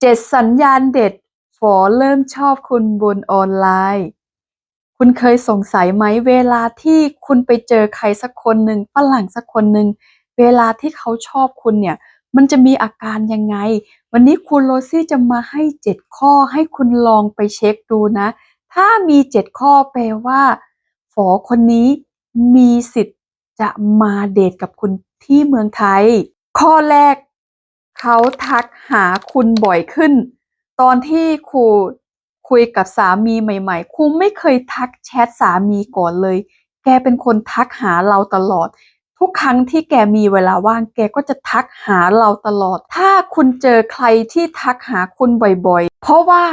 เจ็ดสัญญาณเด็ด ฝอเริ่มชอบคุณบนออนไลน์ คุณเคยสงสัยไหมเวลาที่คุณไปเจอใครสักคนหนึ่งฝรั่งสักคนหนึ่ง เวลาที่เขาชอบคุณเนี่ย มันจะมีอาการยังไง วันนี้คุณโรซี่จะมาให้เจ็ดข้อให้คุณลองไปเช็คดูนะ ถ้ามีเจ็ดข้อแปลว่า ฝอคนนี้มีสิทธิ์จะมาเดทกับคุณที่เมืองไทย ข้อแรก เขาทักหาคุณบ่อยขึ้น ตอนที่ครูคุยกับสามีใหม่ ๆ ครูไม่เคยทักแชทสามีก่อนเลย แกเป็นคนทักหาเราตลอด ทุกครั้งที่แกมีเวลาว่าง แกก็จะทักหาเราตลอด ถ้าคุณเจอใครที่ทักหาคุณบ่อยๆ เพราะว่า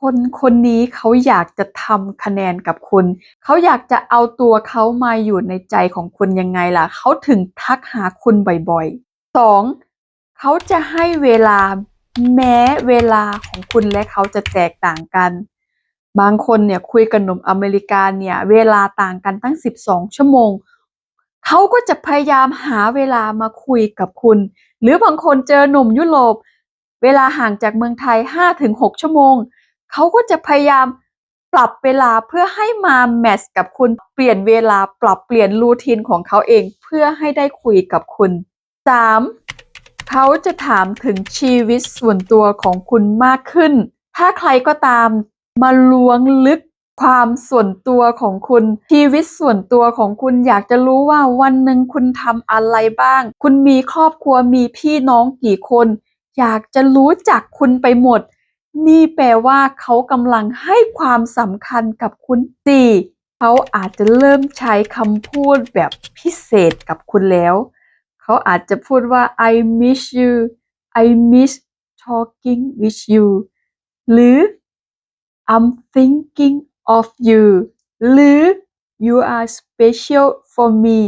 คนคนนี้เขาอยากจะทำคะแนนกับคุณ เขาอยากจะเอาตัวเขามาอยู่ในใจของคุณยังไงล่ะ เขาถึงทักหาคุณบ่อยๆสอง เขาจะให้เวลาแม้เวลาของคุณและเขาจะแตกต่างกัน บางคนเนี่ยคุยกับหนุ่มอเมริกาเนี่ยเวลาต่างกันตั้ง 12 ชั่วโมง เขาก็จะพยายามหาเวลามาคุยกับคุณ หรือบางคนเจอหนุ่มยุโรป เวลาห่างจากเมืองไทย 5-6 ชั่วโมง เขาก็จะพยายามปรับเวลาเพื่อให้มาแมทช์กับคุณเปลี่ยนเวลาปรับเปลี่ยนรูทีนของเขาเองเพื่อให้ได้คุยกับคุณ 3. เขาจะถามถึงชีวิตส่วนตัวของคุณมากขึ้น ถ้าใครก็ตามมาล้วงลึกความส่วนตัวของคุณ ชีวิตส่วนตัวของคุณอยากจะรู้ว่าวันหนึ่งคุณทำอะไรบ้าง คุณมีครอบครัวมีพี่น้องกี่คน อยากจะรู้จักคุณไปหมด นี่แปลว่าเขากำลังให้ความสำคัญกับคุณสี่เขาอาจจะเริ่มใช้คำพูดแบบพิเศษกับคุณแล้ว เขาอาจจะพูดว่า I miss you I miss talking with you หรือ I'm thinking of you หรือ you are special for me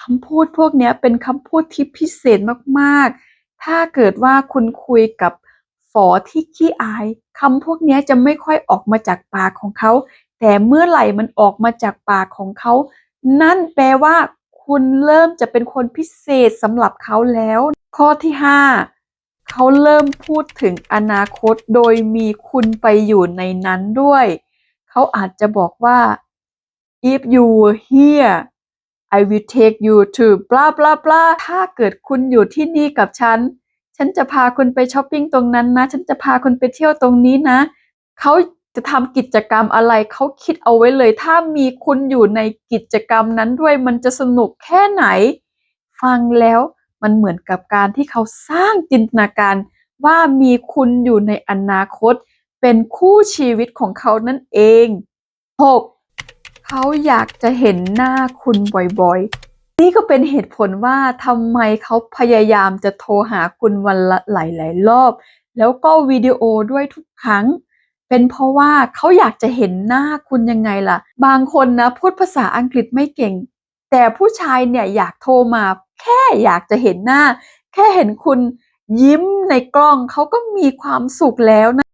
คำพูดพวกนี้เป็นคำพูดที่พิเศษมากๆ ถ้าเกิดว่าคุณคุยกับฝอที่ขี้อายคำพวกนี้จะไม่ค่อยออกมาจากปากของเขา แต่เมื่อไหร่มันออกมาจากปากของเขา นั่นแปลว่า คุณเริ่มจะเป็นคนพิเศษสำหรับเขาแล้ว ข้อที่ 5 เขาเริ่มพูดถึงอนาคตโดยมีคุณไปอยู่ในนั้นด้วย เขาอาจจะบอกว่า if you were here I will take you to blah blah blah ถ้าเกิดคุณอยู่ที่นี่กับฉัน ฉันจะพาคุณไปช้อปปิ้งตรงนั้นนะ ฉันจะพาคุณไปเที่ยวตรงนี้นะ เขา จะทำกิจกรรมอะไรเขาคิดเอาไว้เลย ถ้ามีคุณอยู่ในกิจกรรมนั้นด้วยมันจะสนุกแค่ไหน ฟังแล้วมันเหมือนกับการที่เขาสร้างจินตนาการว่ามีคุณอยู่ในอนาคต เป็นคู่ชีวิตของเขานั่นเอง 6. เขาอยากจะเห็นหน้าคุณบ่อยๆ นี่ก็เป็นเหตุผลว่าทำไมเขาพยายามจะโทรหาคุณวันละหลายๆรอบ แล้วก็วิดีโอด้วยทุกครั้ง เป็นเพราะว่าเขาอยากจะเห็นหน้าคุณยังไงล่ะ บางคนนะพูดภาษาอังกฤษไม่เก่ง แต่ผู้ชายเนี่ยอยากโทรมา แค่อยากจะเห็นหน้า แค่เห็นคุณยิ้มในกล้องเขาก็มีความสุขแล้วนะ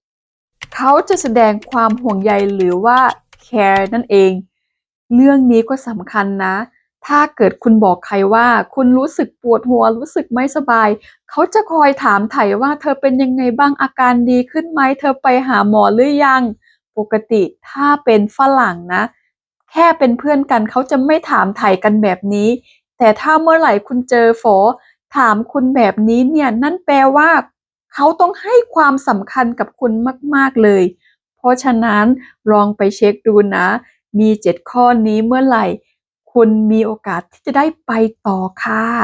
7. เขาจะแสดงความห่วงใยหรือว่า care นั่นเอง เรื่องนี้ก็สำคัญนะ ถ้าเกิดคุณบอกใครว่าคุณรู้สึกปวดหัวรู้สึกไม่สบาย เขาจะคอยถามไถ่ว่าเธอเป็นยังไงบ้างอาการดีขึ้นไหมเธอไปหาหมอหรือยัง ปกติถ้าเป็นฝรั่งนะ แค่เป็นเพื่อนกันเขาจะไม่ถามไถ่กันแบบนี้ แต่ถ้าเมื่อไหร่คุณเจอฝอถามคุณแบบนี้เนี่ยนั่นแปลว่า เขาต้องให้ความสำคัญกับคุณมาก ๆเลย เพราะฉะนั้นลองไปเช็คดูนะ มี 7 ข้อนี้เมื่อไหร่ คุณมีโอกาสที่จะได้ไปต่อค่ะ